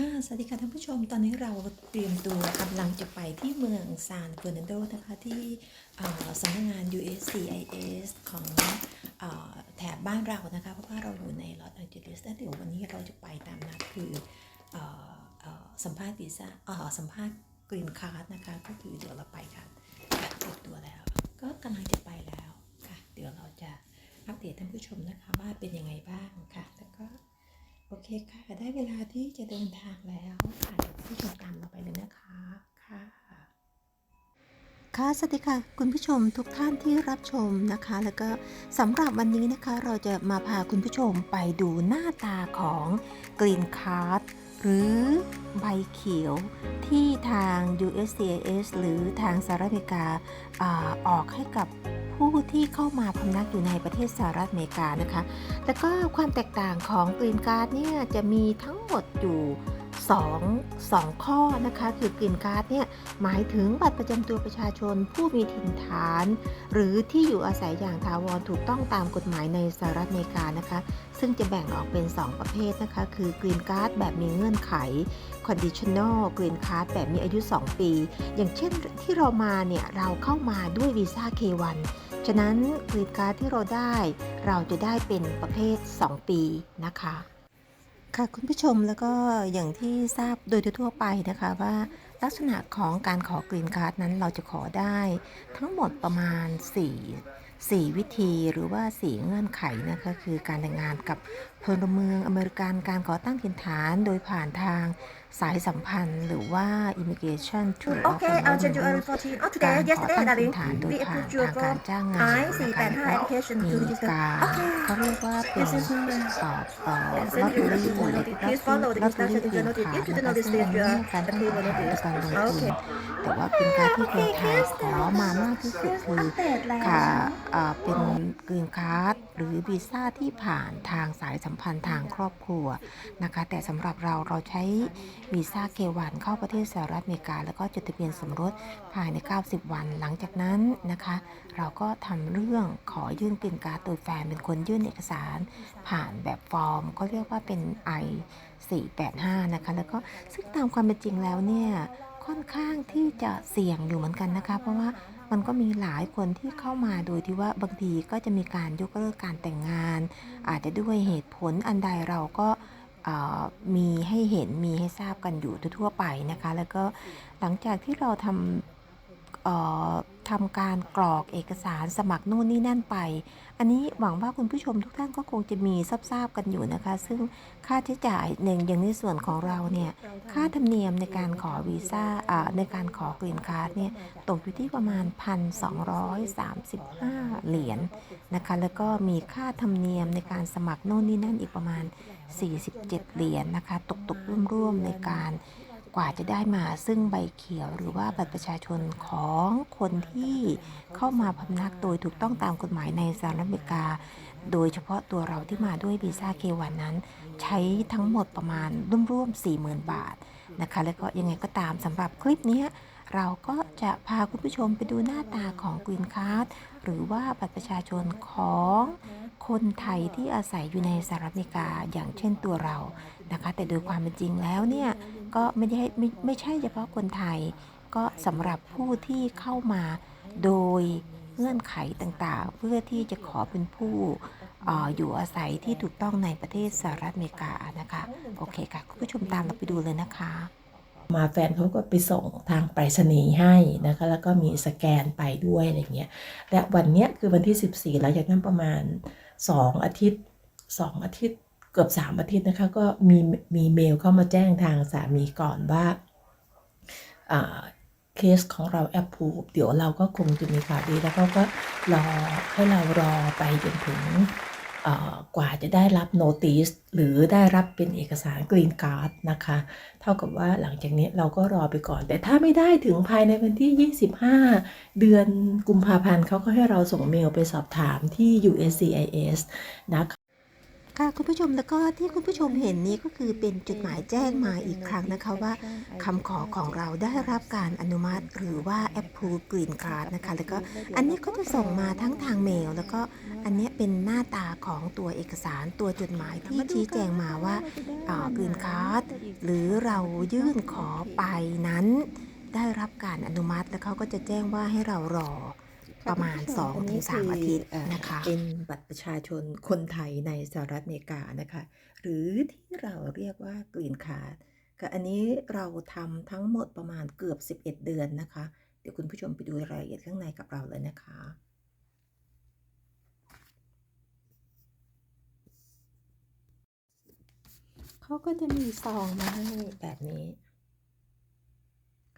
ค่ะ สวัสดีค่ะท่านผู้ชม ตอนนี้เราเตรียมตัวกำลังจะไปที่เมืองซานเฟอร์นันโดนะคะที่สำนักงาน USCIS ของอแถบบ้านเรานะคะ เพราะว่าเราอยู่ในลอสแอนเจลิสและเดี๋ยววันนี้เราจะไปตามนัดคือออสัมภาษณ์วีซ่าอ่อสัมภาษณ์กรีนคาร์ดนะคะ ก็คือเดี๋ยวเราไปกันค่ะเตรียมตัวแล้ว ก็กำลังจะไปแล้วค่ะ เดี๋ยวเราจะอัปเดตท่านผู้ชมนะคะว่าเป็นยังไงบ้างค่ะ อเคค่ะ ได้เวลาที่จะเดินทางแล้วค่ะเดี๋ยวผู้ชมตามเราไปเลยนะคะค่ะค่ะสวัสดีค่ะ คุณผู้ชมทุกท่านที่รับชมนะคะ แล้วก็สำหรับวันนี้นะคะ เราจะมาพาคุณผู้ชมไปดูหน้าตาของ Green Card หรือใบเขียวที่ทาง USCIS หรือทางสหรัฐอเมริกาออกให้กับ ผู้ที่เข้ามาพำนักอยู่ในประเทศสหรัฐอเมริกานะคะ แต่ก็ความแตกต่างของกรีนการ์ดเนี่ยจะมีทั้งหมดอยู่ 2 2 ข้อนะคะคือ Green Card เนี่ยหมายถึงบัตรประจำตัวประชาชนผู้มีถิ่นฐาน หรือที่อยู่อาศัยอย่างถาวรถูกต้องตามกฎหมายในสหรัฐอเมริกานะคะ ซึ่งจะแบ่งออกเป็น 2 ประเภทนะคะ คือ Green Card แบบมีเงื่อนไข Conditional Green Card แบบมีอายุ 2 ปี อย่างเช่นที่เรามาเนี่ยเราเข้ามาด้วยวีซ่า K1 ฉะนั้น Green Card ที่เราได้ เราจะได้เป็นประเภท 2 ปีนะคะ ค่ะคุณผู้ชมแล้วก็อย่างที่ทราบโดยทั่วไปนะคะว่าลักษณะของการขอกรีนการ์ดนั้นเราจะขอได้ทั้งหมดประมาณ 4 4 วิธีหรือว่า 4 เงื่อนไขนะคะคือการแต่งงานกับพลเมืองอเมริกันการก่อตั้งถิ่นฐานโดยผ่านทาง สายสัมพันธ์หรือว่า immigration to Okay, uh, January 14. Oh, การ today, ขอ yesterday, ตั้งถิ่น darling, ฐานโดย we ผ่าน approved your ทางการ form จ้างงานนะคะ I-485 application มี to register. การ Okay. เขาเรียกว่าเป็น Yes, yes, yes. ตอบเอ่อ And ลอต send เตอ you รี่ the notice. Please follow the ลอตเตอรี่ instructions เป in ลี่ย the น notice. ขา Give ด to นะ the คะ notice ซึ่งอัน that นี้ you การ are ตั้ง approve ฐาน the เป็น notice. การลงทุน Okay. แต่ว่าเป็นการที่คนไทยขอมามากที่สุดคือค่ะเอ่อเป็นกรีนการ์ด หรือวีซ่าที่ผ่านทางสายสัมพันธ์ทางครอบครัวนะคะ แต่สำหรับเราเราใช้วีซ่าเควันเข้าประเทศสหรัฐอเมริกา แล้วก็จดทะเบียนสมรสภายใน 90 วัน หลังจากนั้นนะคะ เราก็ทำเรื่องขอยื่นกรีนการ์ดโดแฟนเป็นคนยื่นเอกสาร ผ่านแบบฟอร์มก็เรียกว่าเป็น I 485 นะคะ แล้วก็ซึ่งตามความเป็นจริงแล้วเนี่ยค่อนข้างที่จะเสี่ยงอยู่เหมือนกันนะคะ เพราะว่า มันก็มีหลายคนที่เข้ามาโดยที่ว่าบางทีก็จะมีการยกเลิกการแต่งงาน อาจจะด้วยเหตุผลอันใดเราก็มีให้เห็นมีให้ทราบกันอยู่ทั่วไปนะคะ แล้วก็หลังจากที่เราทำ ทำการกรอกเอกสารสมัครนู่นนี่นั่นไป อันนี้หวังว่าคุณผู้ชมทุกท่านก็คงจะมีทราบๆกันอยู่นะคะ ซึ่งค่าใช้จ่ายหนึ่งอย่างในส่วนของเราเนี่ย ค่าธรรมเนียมในการขอวีซ่าอ่าในการขอกรีนการ์ดเนี่ยตกอยู่ที่ประมาณ 1,235 เหรียญนะคะ แล้วก็มีค่าธรรมเนียมในการสมัครโน่นนี่นั่นอีกประมาณ 47 เหรียญนะคะ ตกตกๆร่วมๆในการ กว่าจะได้มาซึ่งใบเขียวหรือว่าบัตรประชาชนของคนที่เข้ามาพำนักโดยถูกต้องตามกฎหมายในสหรัฐอเมริกา โดยเฉพาะตัวเราที่มาด้วยวีซ่าเควันนั้น ใช้ทั้งหมดประมาณร่วมๆ40,000 บาทนะคะ แล้วก็ยังไงก็ตามสำหรับคลิปนี้เราก็จะพาคุณผู้ชมไปดูหน้าตาของกรีนค a ร์ดหรือว่าบัตรประชาชนของคนไทยที่อาศัยอยู่ในสหรัฐอเมริกาอย่างเช่นตัวเรานะคะ แต่โดยความเป็นจริงแล้วเนี่ย ก็ไม่ได้ไม่ไม่ใช่เฉพาะคนไทย ก็สำหรับผู้ที่เข้ามาโดยเงื่อนไขต่างๆ เพื่อที่จะขอเป็นผู้อออยู่อาศัยที่ถูกต้องในประเทศสหรัฐอเมริกานะคะ โอเคค่ะ คุณผู้ชมตามเราไปดูเลยนะคะ มาแฟนเขาก็ไปส่งทางไปรษณีย์ให้นะคะ แล้วก็มีสแกนไปด้วยอะไรเงี้ยและวันเนี้ยคือวันที่ 14 แล้วจากนั้นประมาณ 2 อาทิตย์ 2 อาทิตย์ เกือบ3อาทิตย์นะคะ ก็มีมีเมลเข้ามาแจ้งทางสามีก่อนว่าเคสของเราแอปพูบเดี๋ยวเราก็คงจะมีข่าวดีแล้วเขาก็รอให้เรารอไปจนถึงกว่าจะได้รับโนติสหรือได้รับเป็นเอกสารกรีนการ์ดนะคะ เท่ากับว่าหลังจากนี้เราก็รอไปก่อน แต่ถ้าไม่ได้ถึงภายในวันที่ 25 เดือนกุมภาพันธ์เขาก็ให้เราส่งเมลไปสอบถามที่ USCIS นะคะ ค่ะคุณผู้ชมแล้วก็ที่คุณผู้ชมเห็นนี้ก็คือเป็นจดหมายแจ้งมาอีกครั้งนะคะว่าคำขอของเราได้รับการอนุมัติหรือว่า approve green card นะคะแล้วก็อันนี้ก็จะส่งมาทั้งทางเมล แล้วก็อันนี้เป็นหน้าตาของตัวเอกสารตัวจดหมายที่ชี้แจงมาว่าอ่ากรีนคาร์ดหรือเรายื่นขอไปนั้น ได้รับการอนุมัติแล้วเขาก็จะแจ้งว่าให้เรารอ ประมาณ 2-3 อาทิตย์นะคะ เป็นบัตรประชาชนคนไทยในสหรัฐอเมริกานะคะ หรือที่เราเรียกว่ากรีนคาร์ดค่ะอันนี้เราทำทั้งหมดประมาณเกือบ 11 เดือนนะคะ เดี๋ยวคุณผู้ชมไปดูรายละเอียดข้างในกับเราเลยนะคะเขาก็จะมีซองมาให้แบบนี้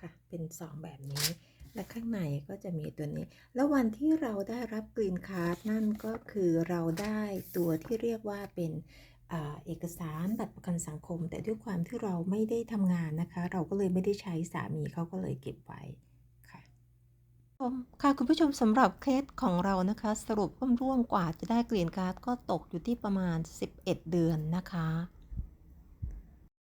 ค่ะ เป็นซองแบบนี้ และข้างในก็จะมีตัวนี้ แล้ววันที่เราได้รับกรีนคาร์ดนั่นก็คือเราได้ตัวที่เรียกว่าเป็นเอกสารบัตรประกันสังคม แต่ด้วยความที่เราไม่ได้ทำงานนะคะ เราก็เลยไม่ได้ใช้สามีเขาก็เลยเก็บไว้ค่ะค่ะคุณผู้ชมสำหรับเคสของเรานะคะ สรุปร่วมๆกว่าจะได้กรีนการ์ดก็ตกอยู่ที่ประมาณ 11 เดือนนะคะ